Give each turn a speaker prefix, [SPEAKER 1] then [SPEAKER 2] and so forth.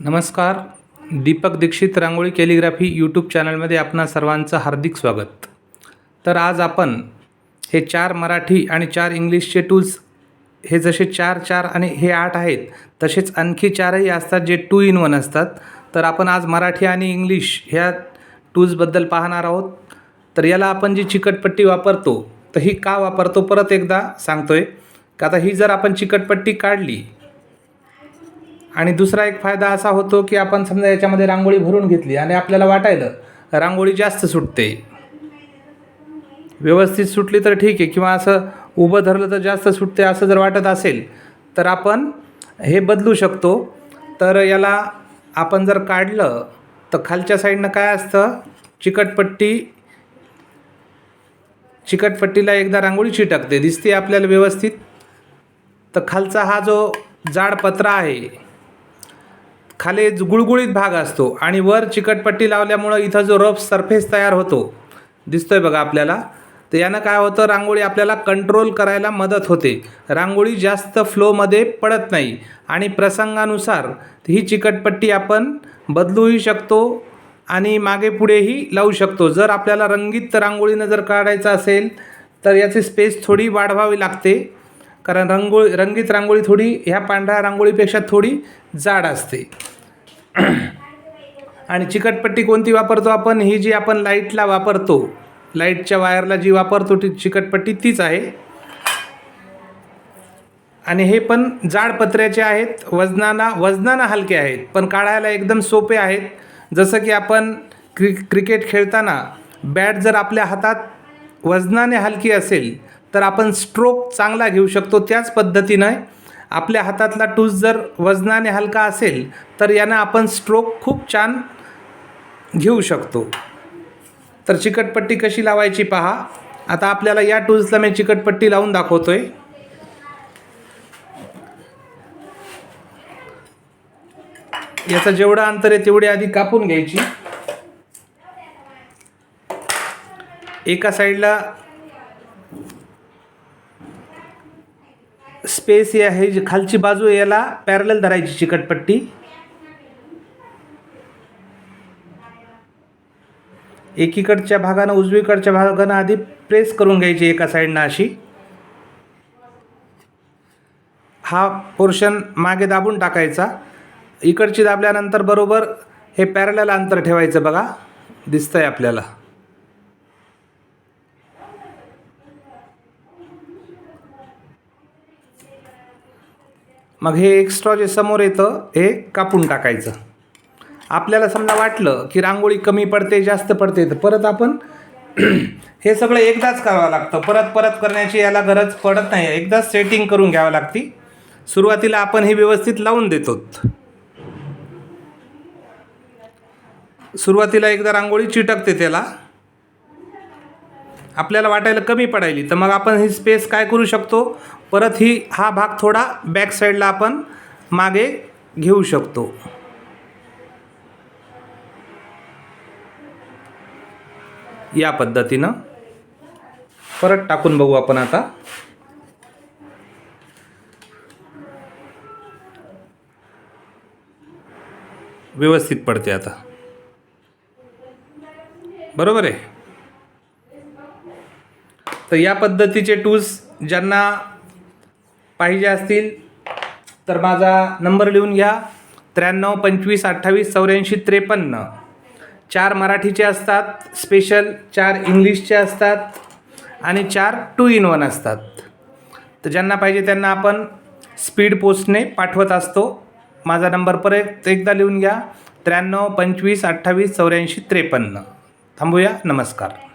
[SPEAKER 1] नमस्कार. Deepak Dixit rangoli calligraphy YouTube चॅनलमध्ये आपणा सर्वांचं हार्दिक स्वागत. तर आज आपण हे चार मराठी आणि चार इंग्लिशचे टूल्स हे जसे चार चार आणि हे आठ आहेत तसेच आणखी चारही असतात जे टू इन वन असतात. तर आपण आज मराठी आणि इंग्लिश ह्या टूल्सबद्दल पाहणार आहोत. तर याला आपण जी चिकटपट्टी वापरतो तर ही का वापरतो? परत एकदा सांगतोय. का आता ही जर आपण चिकटपट्टी काढली आणि दुसरा एक फायदा असा होतो की आपण समजा याच्यामध्ये रांगोळी भरून घेतली आणि आपल्याला वाटायलं रांगोळी जास्त सुटते. व्यवस्थित सुटली तर ठीक आहे किंवा असं उभं धरलं तर जास्त सुटते असं जर वाटत असेल तर आपण हे बदलू शकतो. तर याला आपण जर काढलं तर खालच्या साईडनं काय असतं? चिकटपट्टी चिकटपट्टीला एकदा रांगोळी चिटकते दिसते आपल्याला व्यवस्थित. तर खालचा हा जो जाड पत्रा आहे खाली गुळगुळीत भाग असतो आणि वर चिकटपट्टी लावल्यामुळं इथं जो रफ सरफेस तयार होतो. दिसतोय बघा आपल्याला. तर यानं काय होतं? रांगोळी आपल्याला कंट्रोल करायला मदत होते. रांगोळी जास्त फ्लोमध्ये पडत नाही. आणि प्रसंगानुसार ही चिकटपट्टी आपण बदलूही शकतो आणि मागे पुढेही लावू शकतो. जर आपल्याला रंगीत रांगोळीनं जर काढायचं असेल तर याची स्पेस थोडी वाढवावी लागते. कारण रंगोळी रंगीत रांगोळी थोडी ह्या पांढऱ्या रांगोळीपेक्षा थोडी जाड असते. आणि चिकटपट्टी कोणती वापरतो आपण? ही जी आपण लाईटला वापरतो लाईटच्या वायरला जी वापरतो ती चिकटपट्टी तीच आहे. आणि हे पण जाड पत्र्याचे आहेत वजनाना वजनानं हलके आहेत पण काढायला एकदम सोपे आहेत. जसं की आपण क्रि क्रिकेट खेळताना बॅट जर आपल्या हातात वजनाने हलकी असेल तर आपण स्ट्रोक चांगला घेऊ शकतो त्याच पद्धतीनं. आपल्या हातातला टूस जर वजनाने हलका असेल तर यानं आपण स्ट्रोक खूप छान घेऊ शकतो. तर चिकटपट्टी कशी लावायची पहा. आता आपल्याला या टूल्सला मी चिकटपट्टी लावून दाखवतो आहे याचं जेवढं अंतर आहे तेवढी आधी कापून घ्यायची. एका साईडला स्पेस ही आहे जी खालची बाजू याला पॅरल धरायची चिकटपट्टी. एकीकडच्या भागानं उजवीकडच्या भागानं आधी प्रेस करून घ्यायची एका साईडनं अशी. हा पोर्शन मागे दाबून टाकायचा. इकडची दाबल्यानंतर बरोबर हे पॅरल अंतर ठेवायचं बघा. दिसतंय आपल्याला. मग हे एक्स्ट्रा जे समोर येतं हे कापून टाकायचं. आपल्याला समजा वाटलं की रांगोळी कमी पडते जास्त पडते तर परत आपण हे सगळं एकदाच करावं लागतं. परत परत करण्याची याला गरज पडत नाही. एकदाच सेटिंग करून घ्यावं लागती. सुरुवातीला आपण हे व्यवस्थित लावून देतो. सुरुवातीला एकदा रांगोळी चिटकते त्याला. आपल्याला वाटायला कमी पडायली. तर मग आपण ही स्पेस काय करू शकतो? परत ही हा भाग थोडा बॅक साईडला आपण मागे घेऊ शकतो. या पद्धतीनं. परत टाकून बघू आपण आता. व्यवस्थित पडते आता. बरोबर आहे? तर या पद्धतीचे टूल्स ज्यांना पाहिजे असतील तर माझा नंबर लिहून घ्या. त्र्याण्णव पंचवीस अठ्ठावीस चौऱ्याऐंशी त्रेपन्न. चार मराठीचे असतात स्पेशल चार इंग्लिशचे असतात आणि चार टू इन वन असतात. तर ज्यांना पाहिजे त्यांना आपण स्पीड पोस्टने पाठवत असतो. माझा नंबर परत एकदा लिहून घ्या. त्र्याण्णव पंचवीस अठ्ठावीस चौऱ्याऐंशी त्रेपन्न. थांबूया. नमस्कार.